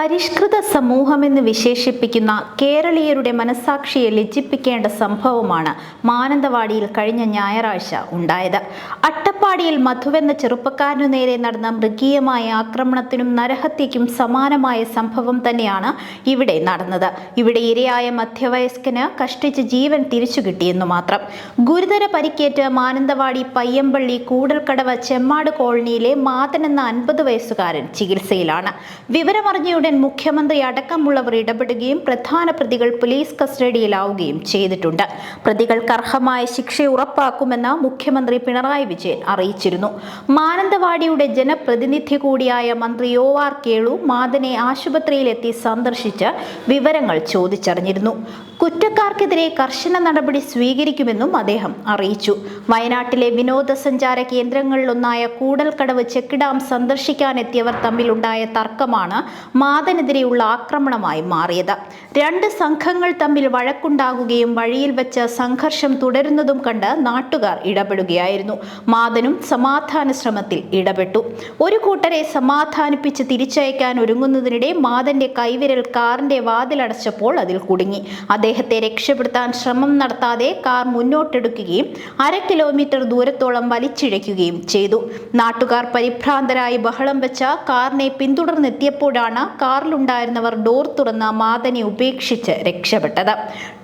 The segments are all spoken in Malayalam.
പരിഷ്കൃത സമൂഹമെന്ന് വിശേഷിപ്പിക്കുന്ന കേരളീയരുടെ മനസാക്ഷിയെ ലജ്ജിപ്പിക്കേണ്ട സംഭവമാണ് മാനന്തവാടിയിൽ കഴിഞ്ഞ ഞായറാഴ്ച ഉണ്ടായത്. അട്ടപ്പാടിയിൽ മധുവെന്ന ചെറുപ്പക്കാരനു നേരെ നടന്ന മൃഗീയമായ ആക്രമണത്തിനും നരഹത്യയ്ക്കും സമാനമായ സംഭവം തന്നെയാണ് ഇവിടെ നടന്നത്. ഇവിടെ ഇരയായ മധ്യവയസ്കന് കഷ്ടിച്ച് ജീവൻ തിരിച്ചു കിട്ടിയെന്നു മാത്രം. ഗുരുതര പരിക്കേറ്റ് മാനന്തവാടി പയ്യമ്പള്ളി കൂടൽക്കടവ് ചെമ്മാട് കോളനിയിലെ മാതൻ എന്ന അൻപത് വയസ്സുകാരൻ ചികിത്സയിലാണ്. വിവരമറിഞ്ഞയുടൻ മുഖ്യമന്ത്രി അടക്കമുള്ളവർ ഇടപെടുകയും പ്രധാന പ്രതികൾ പോലീസ് കസ്റ്റഡിയിലാവുകയും ചെയ്തിട്ടുണ്ട്. പ്രതികൾക്ക് അർഹമായ ശിക്ഷ ഉറപ്പാക്കുമെന്ന് മുഖ്യമന്ത്രി പിണറായി വിജയൻ അറിയിച്ചിരുന്നു. മാനന്തവാടിയുടെ ജനപ്രതിനിധി കൂടിയായ മന്ത്രി ഒ ആർ കേളു മാതനെ ആശുപത്രിയിലെത്തി സന്ദർശിച്ച് വിവരങ്ങൾ ചോദിച്ചറിഞ്ഞിരുന്നു. കുറ്റക്കാർക്കെതിരെ കർശന നടപടി സ്വീകരിക്കുമെന്നും അദ്ദേഹം അറിയിച്ചു. വയനാട്ടിലെ വിനോദസഞ്ചാര കേന്ദ്രങ്ങളിലൊന്നായ കൂടൽക്കടവ് ചെക്ക് ഡാം സന്ദർശിക്കാനെത്തിയവർ തമ്മിലുണ്ടായ തർക്കമാണ് മാതനെതിരെയുള്ള ആക്രമണമായി മാറിയത്. രണ്ട് സംഘങ്ങൾ തമ്മിൽ വഴക്കുണ്ടാകുകയും വഴിയിൽ വെച്ച് സംഘർഷം തുടരുന്നതും കണ്ട് നാട്ടുകാർ ഇടപെടുകയായിരുന്നു. മാതനും സമാധാന ശ്രമത്തിൽ ഇടപെട്ടു. ഒരു കൂട്ടരെ സമാധാനിപ്പിച്ച് തിരിച്ചയക്കാൻ ഒരുങ്ങുന്നതിനിടെ മാതന്റെ കൈവിരൽ കാറിന്റെ വാതിലടച്ചപ്പോൾ അതിൽ കുടുങ്ങി. അദ്ദേഹത്തെ രക്ഷപ്പെടുത്താൻ ശ്രമം നടത്താതെ കാർ മുന്നോട്ടെടുക്കുകയും അര കിലോമീറ്റർ ദൂരത്തോളം വലിച്ചിഴയ്ക്കുകയും ചെയ്തു. നാട്ടുകാർ പരിഭ്രാന്തരായി ബഹളം വെച്ച കാറിനെ പിന്തുടർന്നെത്തിയപ്പോഴാണ് കാറിലുണ്ടായിരുന്നവർ ഡോർ തുറന്ന മാതനെ ഉപേക്ഷിച്ച് രക്ഷപ്പെട്ടത്.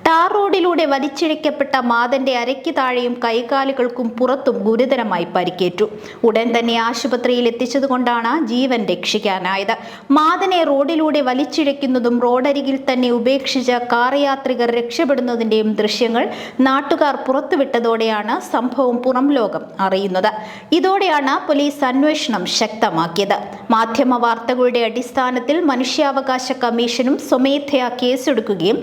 ടാർ റോഡിലൂടെ വലിച്ചിഴയ്ക്കപ്പെട്ട മാതന്റെ അരയ്ക്ക് താഴെയും കൈകാലുകൾക്കും പുറത്തും ഗുരുതരമായി പരിക്കേറ്റു. ഉടൻ തന്നെ ആശുപത്രിയിൽ എത്തിച്ചതുകൊണ്ടാണ് ജീവൻ രക്ഷിക്കാനായത്. മാതനെ റോഡിലൂടെ വലിച്ചിഴയ്ക്കുന്നതും റോഡരികിൽ തന്നെ ഉപേക്ഷിച്ച കാർ യാത്രികർ രക്ഷപ്പെടുന്നതിന്റെയും ദൃശ്യങ്ങൾ നാട്ടുകാർ പുറത്തുവിട്ടതോടെയാണ് സംഭവം പുറം ലോകം അറിയുന്നത്. ഇതോടെയാണ് പോലീസ് അന്വേഷണം ശക്തമാക്കിയത്. മാധ്യമ വാർത്തകളുടെ അടിസ്ഥാനത്തിൽ മനുഷ്യാവകാശ കമ്മീഷനും സ്വമേധയാ കേസെടുക്കുകയും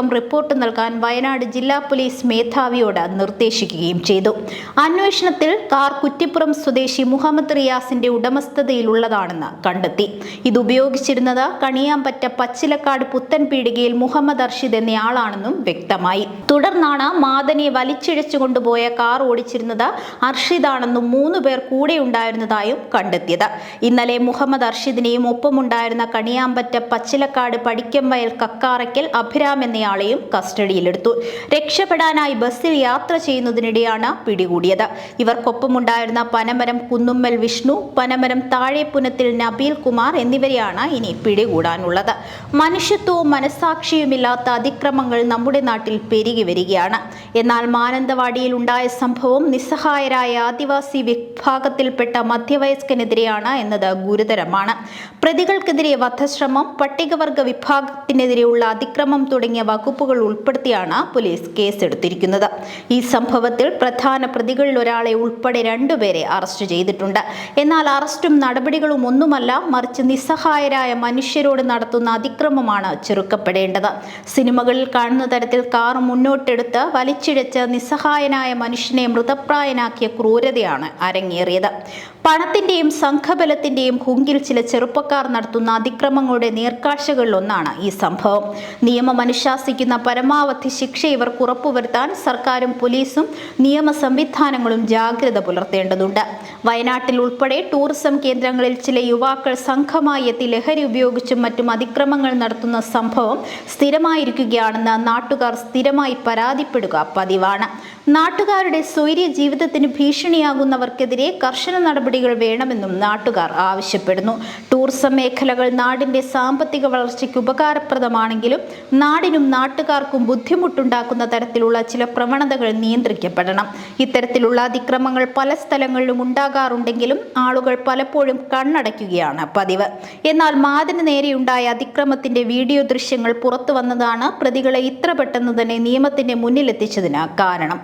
രണ്ടാഴ്ചയ്ക്കകം റിപ്പോർട്ട് നൽകാൻ വയനാട് ജില്ലാ പോലീസ് മേധാവിയോട് നിർദ്ദേശിക്കുകയും ചെയ്തു. അന്വേഷണത്തിൽ കാർ കുറ്റിപ്പുറം സ്വദേശി മുഹമ്മദ് റിയാസിന്റെ ഉടമസ്ഥതയിലുള്ളതാണെന്ന് കണ്ടെത്തി. ഇത് ഉപയോഗിച്ചിരുന്നത് കണിയാമ്പറ്റ പച്ചിലക്കാട് പുത്തൻ പീടികയിൽ മുഹമ്മദ് അർഷിദ് എന്നയാളാണെന്നും വ്യക്തമായി. തുടർന്നാണ് മാദനെ വലിച്ചിഴച്ചു കൊണ്ടുപോയ കാർ ഓടിച്ചിരുന്നത് അർഷിദാണെന്നും മൂന്ന് പേർ കൂടെ ഉണ്ടായിരുന്നതായും കണ്ടെത്തിയത്. ഇന്നലെ മുഹമ്മദ് അർഷിദിനെയും ഒപ്പമുണ്ടായിരുന്ന കണിയാമ്പറ്റ പച്ചിലക്കാട് പടിക്കംവയൽ കക്കാറയ്ക്കൽ അഭിരാം എന്നയാളെയും കസ്റ്റഡിയിലെടുത്തു. രക്ഷപ്പെടാനായി ബസ്സിൽ യാത്ര ചെയ്യുന്നതിനിടെയാണ് പിടികൂടിയത്. ഇവർക്കൊപ്പമുണ്ടായിരുന്ന പനമരം കുന്നുമ്മൽ വിഷ്ണു പനമരം താഴെപ്പുനത്തിൽ നബീൽ കുമാർ എന്നിവരെയാണ് ഇനി പിടികൂടാനുള്ളത്. മനുഷ്യത്വവും മനസാക്ഷിയുമില്ലാത്ത അതിക്രമങ്ങൾ നമ്മുടെ നാട്ടിൽ പെരുകി വരികയാണ്. എന്നാൽ മാനന്തവാടിയിൽ ഉണ്ടായ സംഭവം നിസ്സഹായരായ ആദിവാസി വിഭാഗത്തിൽപ്പെട്ട മധ്യവയസ്കനെതിരെയാണ് എന്നത് ഗുരുതരമാണ്. പ്രതികൾക്കെതിരെ വധശ്രമം പട്ടികവർഗ വിഭാഗത്തിനെതിരെയുള്ള അതിക്രമം തുടങ്ങിയ വകുപ്പുകൾ ഉൾപ്പെടുത്തിയാണ് പോലീസ് കേസെടുത്തിരിക്കുന്നത്. ഈ സംഭവത്തിൽ പ്രധാന പ്രതികളിൽ ഒരാളെ ഉൾപ്പെടെ രണ്ടുപേരെ അറസ്റ്റ് ചെയ്തിട്ടുണ്ട്. എന്നാൽ അറസ്റ്റും നടപടികളും ഒന്നുമല്ല മറിച്ച് നിസ്സഹായരായ മനുഷ്യരോട് നടത്തുന്ന അതിക്രമമാണ് ചെറുക്കപ്പെടേണ്ടത്. സിനിമകളിൽ കാണുന്ന തരത്തിൽ കാർ മുന്നോട്ടെടുത്ത് വലിച്ചിഴച്ച് നിസ്സഹായനായ മനുഷ്യനെ മൃതപ്രായനാക്കിയ ക്രൂരതയാണ് അരങ്ങേറിയത്. പണത്തിന്റെയും സംഘബലത്തിന്റെയും ഹുങ്കിൽ ചില ചെറുപ്പക്കാർ നടത്തുന്ന അതിക്രമങ്ങളുടെ നേർക്കാഴ്ചകളിലൊന്നാണ് ഈ സംഭവം. നിയമം അനുശാസിക്കുന്ന പരമാവധി ശിക്ഷ ഇവർക്ക് ഉറപ്പുവരുത്താൻ സർക്കാരും പോലീസും നിയമ സംവിധാനങ്ങളും ജാഗ്രത പുലർത്തേണ്ടതുണ്ട്. വയനാട്ടിൽ ഉൾപ്പെടെ ടൂറിസം കേന്ദ്രങ്ങളിൽ ചില യുവാക്കൾ സംഘമായി എത്തി ലഹരി ഉപയോഗിച്ചും മറ്റും അതിക്രമങ്ങൾ നടത്തുന്ന സംഭവം സ്ഥിരമായിരിക്കുകയാണെന്ന് നാട്ടുകാർ സ്ഥിരമായി പരാതിപ്പെടുക പതിവാണ്. നാട്ടുകാരുടെ സ്വൈര്യ ജീവിതത്തിന് ഭീഷണിയാകുന്നവർക്കെതിരെ കർശന നടപടികൾ വേണമെന്നും നാട്ടുകാർ ആവശ്യപ്പെടുന്നു. ടൂറിസം മേഖലകൾ നാടിന്റെ സാമ്പത്തിക വളർച്ചയ്ക്ക് ഉപകാരപ്രദമാണെങ്കിലും നാടിനും നാട്ടുകാർക്കും ബുദ്ധിമുട്ടുണ്ടാക്കുന്ന തരത്തിലുള്ള ചില പ്രവണതകൾ നിയന്ത്രിക്കപ്പെടണം. ഇത്തരത്തിലുള്ള അതിക്രമങ്ങൾ പല സ്ഥലങ്ങളിലും ഉണ്ടാകാറുണ്ടെങ്കിലും ആളുകൾ പലപ്പോഴും കണ്ണടയ്ക്കുകയാണ് പതിവ്. എന്നാൽ മാതിന് നേരെയുണ്ടായ അതിക്രമത്തിന്റെ വീഡിയോ ദൃശ്യങ്ങൾ പുറത്തു വന്നതാണ് പ്രതികളെ ഇത്ര പെട്ടെന്ന് തന്നെ നിയമത്തിന്റെ മുന്നിലെത്തിച്ചതിന് കാരണം.